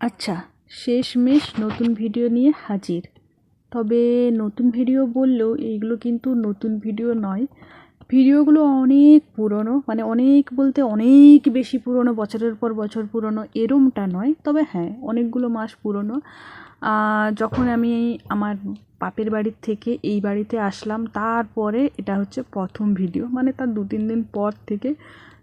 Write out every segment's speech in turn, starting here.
আচ্ছা শেষমেশ নতুন ভিডিও নিয়ে হাজির। তবে নতুন ভিডিও বললেও এইগুলো কিন্তু নতুন ভিডিও নয়। ভিডিওগুলো অনেক পুরনো মানে অনেক বলতে অনেক বেশি পুরনো, বছরের পর বছর পুরনো এরমটা নয়। তবে হ্যাঁ অনেকগুলো মাস পুরনো। যখন আমি আমার বাপের বাড়ির থেকে এই বাড়িতে আসলাম, তারপরে এটা হচ্ছে প্রথম ভিডিও মানে তার দু তিন দিন পর থেকে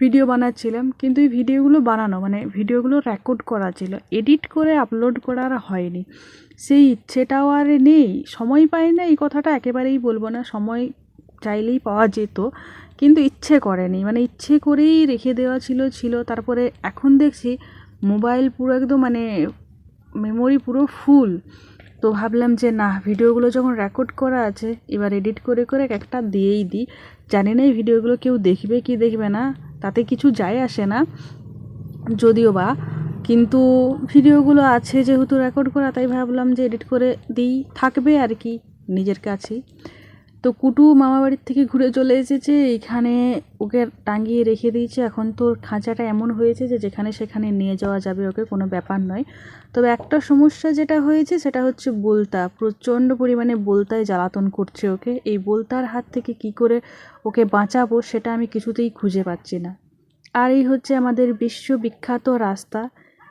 ভিডিও বানাচ্ছিলাম, কিন্তু এই ভিডিওগুলো বানানো মানে ভিডিওগুলো রেকর্ড করা ছিল এডিট করে আপলোড করা আর হয়নি। সেই ইচ্ছেটাও আর নেই, সময় পাই না, এই কথাটা একেবারেই বলব না, সময় চাইলেই পাওয়া যেত, কিন্তু ইচ্ছে করেনি। মানে ইচ্ছে করেই রেখে দেওয়া ছিল ছিল, তারপরে এখন দেখছি মোবাইল পুরো একদম মানে মেমোরি পুরো ফুল তো ভাবলাম যে না ভিডিওগুলো যখন রেকর্ড করা আছে, এবার এডিট করে করে একটা দিয়েই দিই। জানি না এই ভিডিওগুলো কেউ দেখবে কি দেখবে না। তাতে কিছু যায় আসে না। যদিও বা। কিন্তু ভিডিওগুলো আছে যেহেতু রেকর্ড করা, তাই ভাবলাম যে এডিট করে দিই, থাকবে আর কি নিজের কাছেই। তো কুটু মামা বাড়ির থেকে ঘুরে চলে এসেছে। এখানে ওকে টাঙিয়ে রেখে দিয়েছে। এখন তোর খাঁচাটা এমন হয়েছে যে যেখানে সেখানে নিয়ে যাওয়া যাবে ওকে, কোনো ব্যাপার নয়। তবে একটা সমস্যা যেটা হয়েছে সেটা হচ্ছে বলতা। প্রচণ্ড পরিমাণে বলতায় জ্বালাতন করছে ওকে। এই বলতার হাত থেকে কি করে ওকে বাঁচাবো সেটা আমি কিছুতেই খুঁজে পাচ্ছি না। আর এই হচ্ছে আমাদের বিশ্ববিখ্যাত রাস্তা,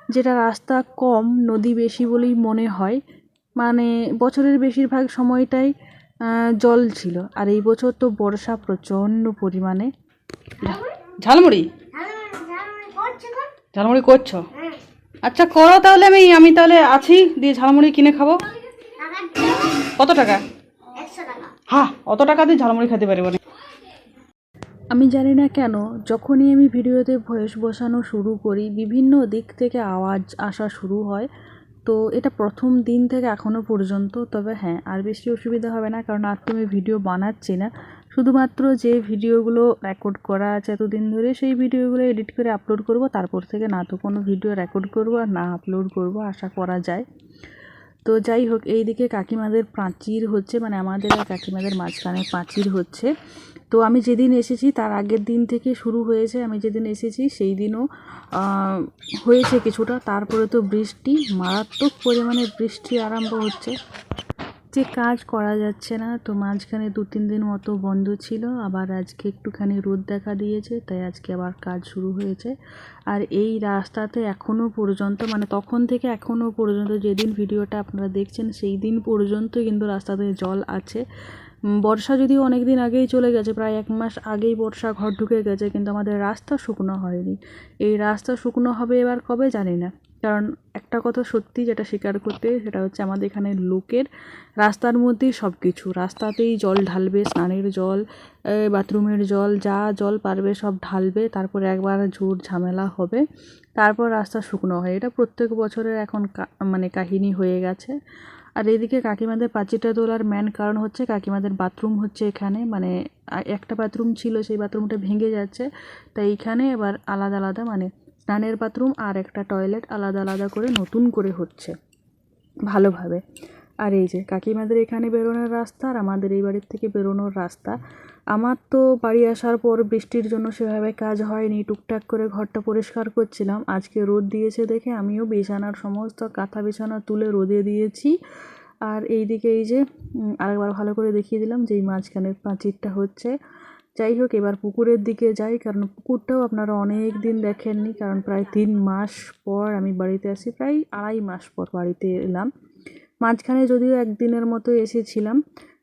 যেটা রাস্তা কম, নদী বেশি বলেই মনে হয়। মানে বছরের বেশিরভাগ সময়টাই জল ছিল। আর এই বছর তো বর্ষা প্রচণ্ড পরিমাণে। ঝালমুড়ি? ঝালমুড়ি করছ? আচ্ছা করো তাহলে আমি আমি তাহলে আছি দিয়ে ঝালমুড়ি কিনে খাব। কত টাকা? হ্যাঁ অত টাকা দিয়ে ঝালমুড়ি খেতে পারব না আমি জানি না কেন যখনই আমি ভিডিওতে ভয়েস বসানো শুরু করি বিভিন্ন দিক থেকে আওয়াজ আসা শুরু হয়। তো এটা প্রথম দিন থেকে এখনও পর্যন্ত, তবে হ্যাঁ আর বেশি অসুবিধা হবে না, কারণ আর তো আমি ভিডিও বানাচ্ছি না। শুধুমাত্র যে ভিডিওগুলো রেকর্ড করা আছে এতদিন ধরে, সেই ভিডিওগুলো এডিট করে আপলোড করব, তারপর থেকে না তো কোনো ভিডিও রেকর্ড করব আর না আপলোড করব, আশা করা যায়। তো যাই হোক এই দিকে কাকিমাদের প্রাচীর হচ্ছে মানে আমাদের আর কাকিমাদের মাঝখানে প্রাচীর হচ্ছে। তো আমি যেদিন এসেছি, তার আগের দিন থেকে শুরু হয়েছে। আমি যেদিন এসেছি, সেই দিনও হয়েছে কিছুটা। তারপরে তো বৃষ্টি, মারাত্মক পরিমাণে বৃষ্টি আরম্ভ হচ্ছে। যে কাজ করা যাচ্ছে না, তো মাঝখানে দু তিন দিন মতো বন্ধ ছিল, আবার আজকে একটুখানি রোদ দেখা দিয়েছে, তাই আজকে আবার কাজ শুরু হয়েছে। আর এই রাস্তাতে এখনও পর্যন্ত মানে তখন থেকে এখনও পর্যন্ত যেদিন ভিডিওটা আপনারা দেখছেন, সেই দিন পর্যন্ত কিন্তু রাস্তাতে জল আছে। বর্ষা যদিও অনেক দিন আগেই চলে গেছে, প্রায় এক মাস আগেই বর্ষা ঘর ঢুকে গেছে, কিন্তু আমাদের রাস্তা শুকনো হয়নি। এই রাস্তা শুকনো হবে এবার কবে জানি না। কারণ একটা কথা সত্যি যেটা স্বীকার করতে, সেটা হচ্ছে আমাদের এখানে লোকের রাস্তার মধ্যেই সব কিছু রাস্তাতেই জল ঢালবে, স্নানের জল বাথরুমের জল, যা জল পারবে সব ঢালবে, তারপরে একবার ঝুট ঝামেলা হবে, তারপর রাস্তা শুকনো হয়। এটা প্রত্যেক বছরের এখন মানে কাহিনী হয়ে গেছে। আর এদিকে কাকিমাদের পাঁচিটা তোলার মেন কারণ হচ্ছে কাকিমাদের বাথরুম হচ্ছে এখানে মানে একটা বাথরুম ছিল, সেই বাথরুমটা ভেঙে যাচ্ছে, তাই এইখানে এবার আলাদা আলাদা মানে স্নানের বাথরুম আর একটা টয়লেট আলাদা আলাদা করে নতুন করে হচ্ছে, ভালোভাবে। আর এই যে কাকিমাদের এখানে বেরোনোর রাস্তা আর আমাদের এই বাড়ির থেকে বেরোনোর রাস্তা। আমার তো বাড়ি আসার পর বৃষ্টির জন্য সেভাবে কাজ হয়নি, টুকটাক করে ঘরটা পরিষ্কার করছিলাম। আজকে রোদ দিয়েছে দেখে আমিও বিছানার সমস্ত কাঁথা বিছানা তুলে রোদে দিয়েছি। আর এইদিকে এই যে আরেকবার ভালো করে দেখিয়ে দিলাম যে এই মাঝখানের পাঁচিরটা হচ্ছে। যাই হোক, এবার পুকুরের দিকে যাই, কারণ পুকুরটাও আপনারা অনেক দিন দেখেননি, কারণ প্রায় তিন মাস পর আমি বাড়িতে আসি, প্রায় আড়াই মাস পর বাড়িতে এলাম। মাঝখানে যদিও একদিনের মতো এসেছিলাম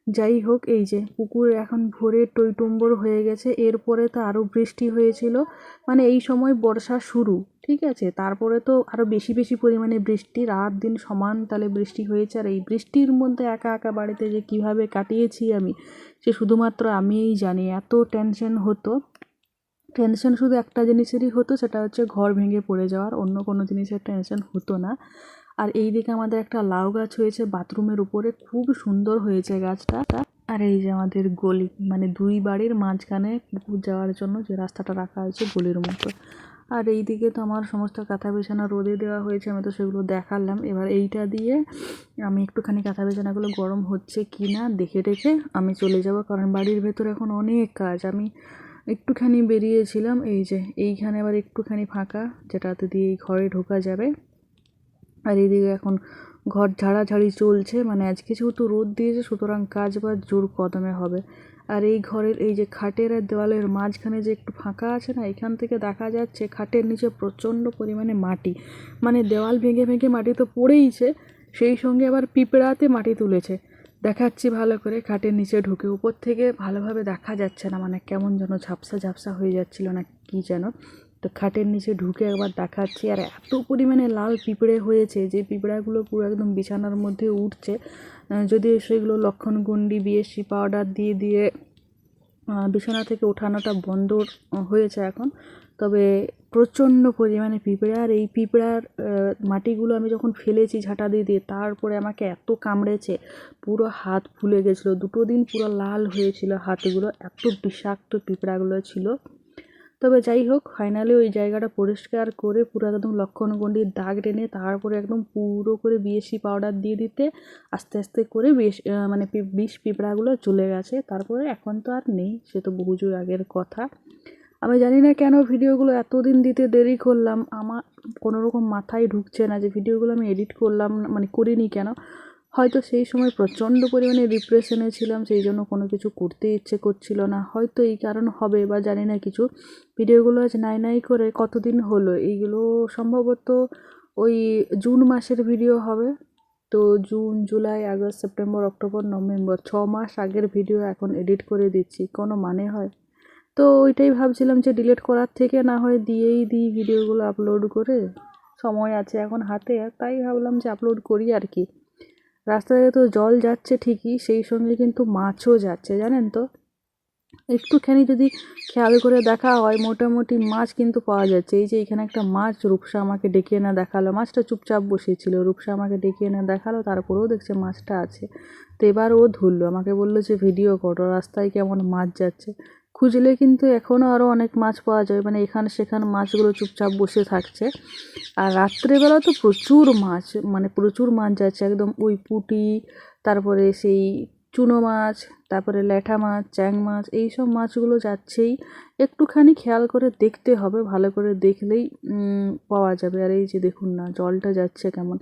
যাই হোক, এই যে পুকুর এখন ভরে টইটুম্বর হয়ে গেছে, এরপরে তো আরও বৃষ্টি হয়েছিল। মানে এই সময় বর্ষা শুরু, ঠিক আছে? তারপরে তো আরও বেশি বেশি পরিমাণে বৃষ্টি, রাত দিন সমান তালে বৃষ্টি হয়েছে। আর এই বৃষ্টির মধ্যে একা একা বাড়িতে যে কীভাবে কাটিয়েছি আমি, সে শুধুমাত্র আমিই জানি। এত টেনশন হতো। টেনশন শুধু একটা জিনিসেরই হতো, সেটা হচ্ছে ঘর ভেঙে পড়ে যাওয়ার। অন্য কোনো জিনিসের টেনশন হতো না। আর এই দিকে আমাদের একটা লাউ গাছ হয়েছে বাথরুমের উপরে। খুব সুন্দর হয়েছে গাছটা। আর এই যে আমাদের গলি মানে দুই বাড়ির মাঝখানে পুকুর যাওয়ার জন্য যে রাস্তাটা রাখা হয়েছে গলির মতো আর এই দিকে তো আমার সমস্ত কাঁথা বিছানা রোদে দেওয়া হয়েছে, আমি তো সেগুলো দেখালাম। এবার এইটা দিয়ে আমি একটুখানি কাঁথা বিছানাগুলো গরম হচ্ছে কি না দেখে দেখে আমি চলে যাব, কারণ বাড়ির ভেতরে এখন অনেক কাজ। আমি একটুখানি বেরিয়েছিলাম, এই যে এইখানে আবার একটুখানি ফাঁকা, যেটাতে দিয়ে এই ঘরে ঢোকা যাবে। আর এদিকে এখন ঘর ঝাড়াঝাড়ি চলছে মানে আজকে যেহেতু রোদ দিয়েছে, সুতরাং কাজ বাজ জোর কদমে হবে। আর এই ঘরের, এই যে খাটের আর দেওয়ালের মাঝখানে যে একটু ফাঁকা আছে না, এখান থেকে দেখা যাচ্ছে খাটের নিচে প্রচণ্ড পরিমাণে মাটি। মানে দেওয়াল ভেঙে ভেঙে মাটি তো পড়েইছে, সেই সঙ্গে আবার পিঁপড়াতে মাটি তুলেছে। দেখাচ্ছি ভালো করে, খাটের নিচে ঢুকে। উপর থেকে ভালোভাবে দেখা যাচ্ছে না মানে কেমন যেন ঝাপসা ঝাপসা হয়ে যাচ্ছিল না, কি যেন। তো খাটের নিচে ঢুকে একবার দেখাচ্ছি। আর এত পরিমাণে লাল পিঁপড়ে হয়েছে যে পিঁপড়াগুলো পুরো একদম বিছানার মধ্যে উঠছে। যদি সেগুলো লক্ষণগুন্ডি বিএসসি পাউডার দিয়ে দিয়ে বিছানা থেকে ওঠানোটা বন্ধ হয়েছে এখন। তবে প্রচণ্ড পরিমাণে পিঁপড়ে। আর এই পিঁপড়ার মাটিগুলো আমি যখন ফেলেছি ঝাঁটা দিয়ে দিয়ে, তারপরে আমাকে এত কামড়েছে, পুরো হাত ফুলে গেছিল। দুটো দিন পুরো লাল হয়েছিল হাতগুলো। এত বিষাক্ত পিঁপড়াগুলো ছিল। তবে যাই হোক ফাইনালি ওই জায়গাটা পরিষ্কার করে পুরো একদম লক্ষণ লক্ষণগণ্ডির দাগ টেনে তারপরে একদম পুরো করে বিএসসি পাউডার দিয়ে দিতে আস্তে আস্তে করে বেশ মানে বিষ পিঁপড়াগুলো চলে গেছে। তারপরে এখন তো আর নেই, সে তো বহু যুগ আগের কথা। আমি জানি না কেন ভিডিওগুলো এতদিন দিতে দেরি করলাম, আমার কোনো রকম মাথায় ঢুকছে না যে ভিডিওগুলো আমি এডিট করলাম মানে করিনি কেন। হয়তো সেই সময় প্রচণ্ড পরিমাণে ডিপ্রেশনে ছিলাম, সেই জন্য কোনো কিছু করতে ইচ্ছে করছিল না। হয়তো এই কারণ হবে বা জানি না কিছু। ভিডিওগুলো আজ নাই নাই করে কতদিন হলো? এইগুলো সম্ভবত ওই জুন মাসের ভিডিও হবে। তো June, July, August, September, October, November, ছ মাস আগের ভিডিও এখন এডিট করে দিচ্ছি। কোনো মানে হয়? তো ওইটাই ভাবছিলাম যে ডিলিট করার থেকে না হয় দিয়েই দিই ভিডিওগুলো আপলোড করে। সময় আছে এখন হাতে, তাই ভাবলাম যে আপলোড করি আর কি। রাস্তায় তো জল যাচ্ছে ঠিকই, সেই সঙ্গে কিন্তু মাছও যাচ্ছে, জানেন তো? একটুখানি যদি খেয়াল করে দেখা হয়, মোটামুটি মাছ কিন্তু পাওয়া যাচ্ছে। এই যে এখানে একটা মাছ রূপসা আমাকে ডেকে এনে দেখাল, মাছটা চুপচাপ বসেছিল, রূপসা আমাকে ডেকে এনে দেখাল, তারপরেও দেখছে মাছটা আছে। তো এবার ও ধরলো, আমাকে বলল যে, ভিডিও করো, রাস্তায় কেমন মাছ যাচ্ছে? খুঁজলে কিন্তু এখনও আরও অনেক মাছ পাওয়া যায়। মানে এখানে সেখানে মাছগুলো চুপচাপ বসে থাকছে। আর রাত্রেবেলা তো প্রচুর মাছ মানে প্রচুর মাছ যাচ্ছে। একদম ওই পুঁটি, তারপরে সেই চুনো মাছ, তারপরে ল্যাঠা মাছ, চ্যাং মাছ এই সব মাছগুলো যাচ্ছেই। একটুখানি খেয়াল করে দেখতে হবে, ভালো করে দেখলেই পাওয়া যাবে। আর এই যে দেখুন না, জলটা যাচ্ছে কেমন।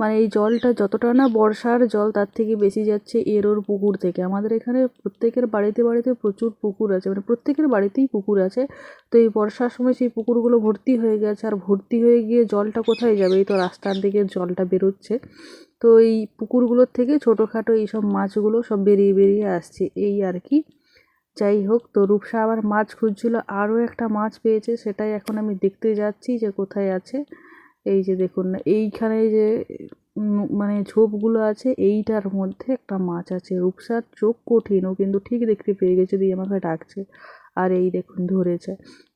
মানে এই জলটা যতটা না বর্ষার জল, তার থেকে বেশি যাচ্ছে এরোর পুকুর থেকে। আমাদের এখানে প্রত্যেকের বাড়িতে বাড়িতে প্রচুর পুকুর আছে। মানে প্রত্যেকের বাড়িতেই পুকুর আছে। তো এই বর্ষার সময় সেই পুকুরগুলো ভর্তি হয়ে গেছে। আর ভর্তি হয়ে গিয়ে জলটা কোথায় যাবে? এই তো রাস্তার দিকে জলটা বেরোচ্ছে। তো এই পুকুরগুলোর থেকে ছোটোখাটো এইসব মাছগুলো সব বেরিয়ে বেরিয়ে আসছে, এই আর কি। যাই হোক, তো রূপসা আবার মাছ খুঁজছিল, আরও একটা মাছ পেয়েছে, সেটাই এখন আমি দেখতে যাচ্ছি যে কোথায় আছে। এই যে দেখুন না এইখানে যে মানে ঝোপগুলো আছে, এইটার মধ্যে একটা মাছ আছে। রূপসার চোখ কঠিন, ও কিন্তু ঠিক দেখতে পেয়ে গেছে, দিয়ে আমাকে ডাকছে। আর এই দেখুন ধরেছে।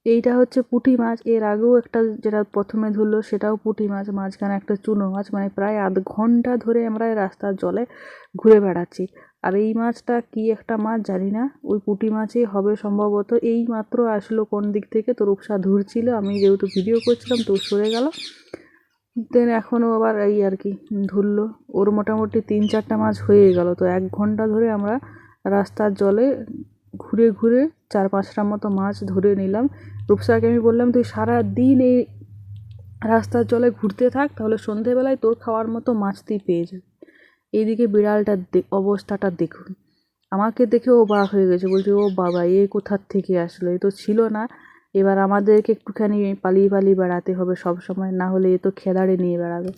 এইটা হচ্ছে পুঁটি মাছ। এর আগেও একটা যেটা প্রথমে ধরলো, সেটাও পুঁটি মাছ। মাঝখানে একটা চুনো মাছ। মানে প্রায় আধ ঘণ্টা ধরে আমরা রাস্তার জলে ঘুরে বেড়াচ্ছি। আর এই মাছটা কি একটা মাছ জানি না। ওই পুঁটি মাছই হবে সম্ভবত। এই মাত্র আসলো কোন দিক থেকে? তো রূপসা ধরছিল আমি যেহেতু ভিডিও করছিলাম, তো সরে গেল। দেন এখনও আবার এই আর কি ধরলো। ওর মোটামুটি তিন চারটা মাছ হয়ে গেল। তো এক ঘণ্টা ধরে আমরা রাস্তার জলে ঘুরে ঘুরে চার পাঁচটার মতো মাছ ধরে নিলাম। রূপসাকে আমি বললাম, তুই সারা দিন এই রাস্তার জলে ঘুরতে থাক, তাহলে সন্ধেবেলায় তোর খাওয়ার মতো মাছ তুই পেয়ে যাবি এইদিকে বিড়ালটার অবস্থাটা দেখুন। আমাকে দেখে ও বাক হয়ে গেছে। বলছে, ও বাবা, এ কোথার থেকে আসলো? এ তো ছিল না। এবার আমাদেরকে একটুখানি পালিয়ে পালিয়ে বেড়াতে হবে সব সময় না হলে এ তো খেদাড়ে নিয়ে বেড়াবে।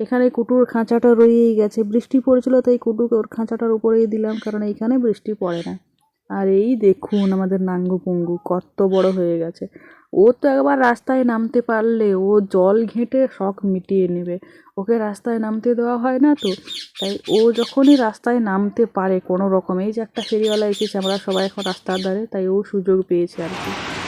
এখানে কুটুর খাঁচাটা রয়েই গেছে। বৃষ্টি পড়েছিল, তাই কুটুকে ওর খাঁচাটার উপরেই দিলাম, কারণ এইখানে বৃষ্টি পড়ে না। আর এই দেখুন আমাদের নাঙ্গু পুঙ্গু কত বড় হয়ে গেছে। ও তো একবার রাস্তায় নামতে পারলে, ও জল ঘেঁটে শখ মিটিয়ে নেবে। ওকে রাস্তায় নামতে দেওয়া হয় না তো? তাই ও যখনই রাস্তায় নামতে পারে কোনো রকম, এই যে একটা ফেরিওয়ালা এসেছে, আমরা সবাই এখন রাস্তার ধারে, তাই ও সুযোগ পেয়েছে আর কি।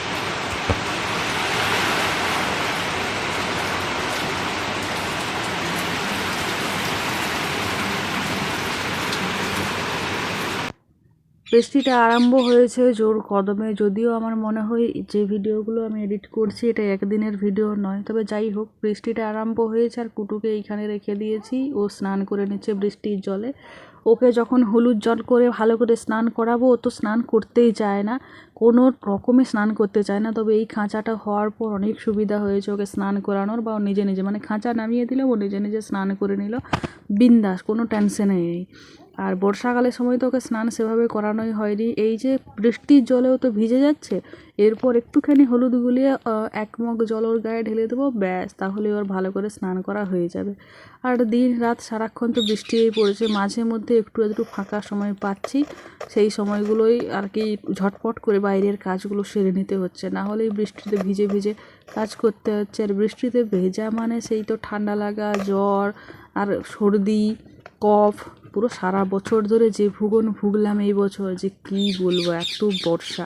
বৃষ্টিটা আরম্ভ হয়েছে জোর কদমে। যদিও আমার মনে হয় যে ভিডিওগুলো আমি এডিট করছি এটা একদিনের ভিডিও নয়। তবে যাই হোক, বৃষ্টিটা আরম্ভ হয়েছে আর কুটুকে এইখানে রেখে দিয়েছি। ও স্নান করে নিচ্ছে বৃষ্টির জলে। ওকে যখন হলুদ জল করে ভালো করে স্নান করাবো, ও তো স্নান করতেই চায় না। কোনো রকমে স্নান করতে চায় না। তবে এই খাঁচাটা হওয়ার পর অনেক সুবিধা হয়েছে ওকে স্নান করানোর বা নিজে নিজে মানে খাঁচা নামিয়ে দিলে ও নিজে নিজে স্নান করে নিল। বিন্দাস, কোনো টেনশনে নেই। আর বর্ষাকালের সময় তো ওকে স্নান সেভাবে করানোই হয়নি। এই যে বৃষ্টির জলেও তো ভিজে যাচ্ছে, এরপর একটুখানি হলুদ গুলিয়ে এক মগ জল ওর গায়ে ঢেলে দেবো, ব্যাস, তাহলে ওর ভালো করে স্নান করা হয়ে যাবে। আর দিন রাত সারাক্ষণ তো বৃষ্টিই পড়েছে, মাঝে মধ্যে একটু একটু ফাঁকা সময় পাচ্ছি, সেই সময়গুলোই আর কি ঝটপট করে বাইরের কাজগুলো সেরে নিতে হচ্ছে, না হলে এই বৃষ্টিতে ভিজে ভিজে কাজ করতে হচ্ছে। আর বৃষ্টিতে ভেজা মানে সেই তো ঠান্ডা লাগা, জ্বর, আর সর্দি, কফ পুরো সারা বছর ধরে যে ভুগন ভুগলাম এই বছর যে কী বলব এত বর্ষা।